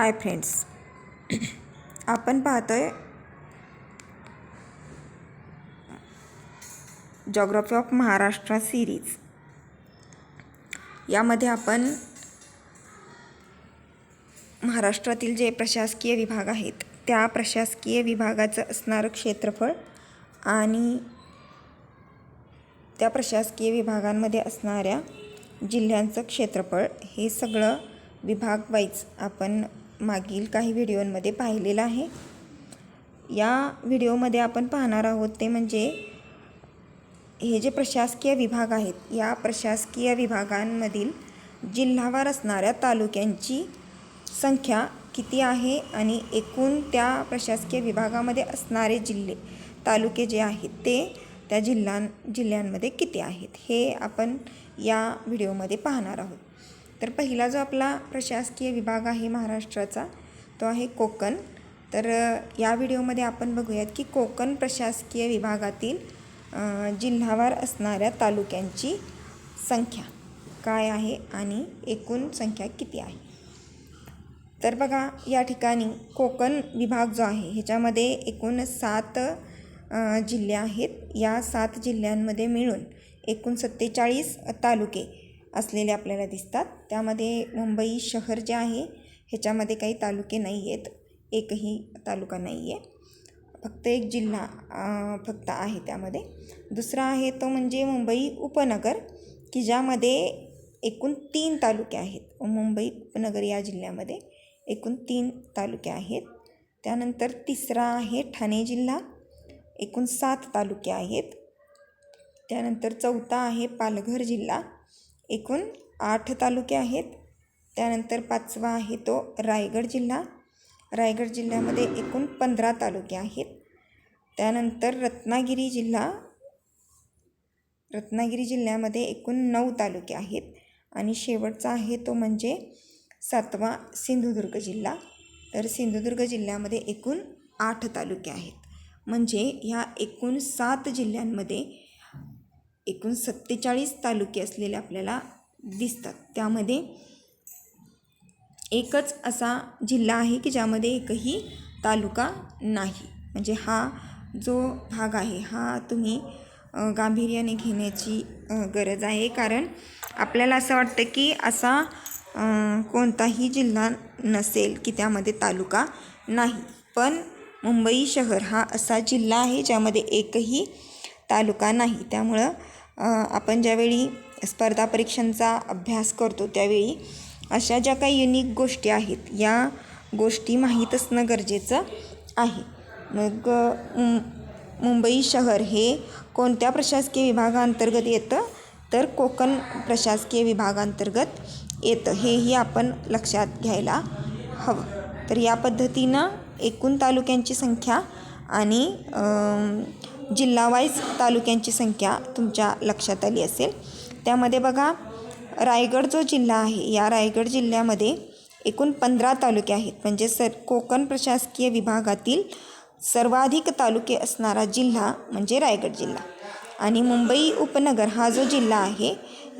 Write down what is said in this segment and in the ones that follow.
Hi friends. आपण आहे geography of Maharashtra series यामध्ये आपण महाराष्ट्रातील जे प्रशासकीय विभाग आहेत त्या प्रशासकीय विभागाचं असणारं क्षेत्रफळ आणि त्या प्रशासकीय विभागांमध्ये असणाऱ्या जिल्ह्यांचं क्षेत्रफळ हे सगळं विभाग वाईज आपण मागील काही व्हिडिओमध्ये पाहिलेलं आहे. या व्हिडिओमध्ये आपण पाहणार आहोत ते म्हणजे हे जे प्रशासकीय विभाग आहेत या प्रशासकीय विभागांमधील जिल्हावार असणाऱ्या तालुक्यांची संख्या किती आहे आणि एकूण त्या प्रशासकीय विभागामध्ये असणारे जिल्हे तालुके जे आहेत ते त्या जिल्ह्यां जिल्ह्यांमध्ये किती आहेत हे आपण या व्हिडिओमध्ये पाहणार आहोत. तर पहिला जो आपला प्रशासकीय विभाग आहे महाराष्ट्राचा तो आहे कोकण. तर या व्हिडिओमध्ये आपण बघूयात की कोकण प्रशासकीय विभागातील जिल्हावार असणाऱ्या तालुक्यांची संख्या काय आहे आणि एकूण संख्या किती आहे? तर बघा या ठिकाणी कोकण विभाग जो आहे ह्याच्यामध्ये एकूण सात जिल्हे आहेत. या सात जिल्ह्यांमध्ये मिळून एकूण सत्तेचाळीस तालुके असलेले आपल्याला दिसतात. त्यामध्ये मुंबई शहर जे आहे ह्याच्यामध्ये काही तालुके नाही आहेत एकही तालुका नाही आहे फक्त एक जिल्हा फक्त आहे त्यामध्ये. दुसरा आहे तो म्हणजे मुंबई उपनगर की ज्यामध्ये एकूण तीन तालुके आहेत. मुंबई उपनगर या जिल्ह्यामध्ये एकूण तीन तालुके आहेत. त्यानंतर तिसरा आहे ठाणे जिल्हा एकूण सात तालुके आहेत. त्यानंतर चौथा आहे पालघर जिल्हा एकूण आठ तालुके आहेत. त्यानंतर पाचवा आहे तो रायगड जिल्हा. रायगड जिल्ह्यामध्ये एकूण पंधरा तालुके आहेत. त्यानंतर रत्नागिरी जिल्हा. रत्नागिरी जिल्ह्यामध्ये एकूण नऊ तालुके आहेत. आणि शेवटचा आहे तो म्हणजे सातवा सिंधुदुर्ग जिल्हा. तर सिंधुदुर्ग जिल्ह्यामध्ये एकूण आठ तालुके आहेत. म्हणजे ह्या एकूण सात जिल्ह्यांमध्ये एकूण सत्तेचाळीस तालुके असलेले आपल्याला दिसतात. त्यामध्ये एकच असा जिल्हा आहे की ज्यामध्ये एकही तालुका नाही. म्हणजे हा जो भाग आहे हा तुम्ही गांभीर्याने घेण्याची गरज आहे. कारण आपल्याला असं वाटतं की असा कोणताही जिल्हा नसेल की त्यामध्ये तालुका नाही. पण मुंबई शहर हा असा जिल्हा आहे ज्यामध्ये एकही तालुका नाही. त्यामुळं आपण ज्यावेळी स्पर्धा परीक्षांचा अभ्यास करतो त्यावेळी अशा ज्या काही युनिक गोष्टी आहेत या गोष्टी माहीत असणं गरजेचं आहे. मग मुंबई शहर हे कोणत्या प्रशासकीय विभागाअंतर्गत येतं? तर कोकण प्रशासकीय विभागांतर्गत येतं. हेही आपण लक्षात घ्यायला हवं. तर या पद्धतीनं एकूण तालुक्यांची संख्या आणि जिल्हावाईज तालुक्यांची संख्या तुमच्या लक्षात आली असेल. त्यामध्ये बघा रायगड जो जिल्हा आहे या रायगड जिल्ह्यामध्ये एकूण पंधरा तालुके आहेत. म्हणजे सर कोकण प्रशासकीय विभागातील सर्वाधिक तालुके असणारा जिल्हा म्हणजे रायगड जिल्हा. आणि मुंबई उपनगर हा जो जिल्हा आहे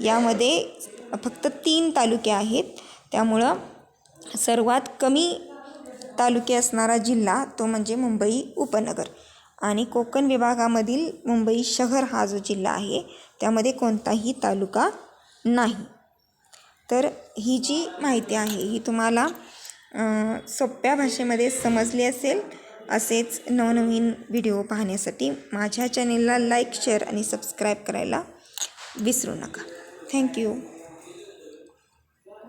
यामध्ये फक्त तीन तालुके आहेत. त्यामुळं सर्वात कमी तालुके असणारा जिल्हा तो म्हणजे मुंबई उपनगर. आणि कोकण विभागामधील मुंबई शहर हा जो जिल्हा आहे त्यामध्ये कोणताही तालुका नाही. तर ही जी माहिती आहे ही तुम्हाला सोप्या भाषेमध्ये समजली असेल असेच नवनवीन व्हिडिओ पाहण्यासाठी माझ्या चॅनेलला लाईक शेअर आणि सबस्क्राईब करायला विसरू नका. थँक्यू.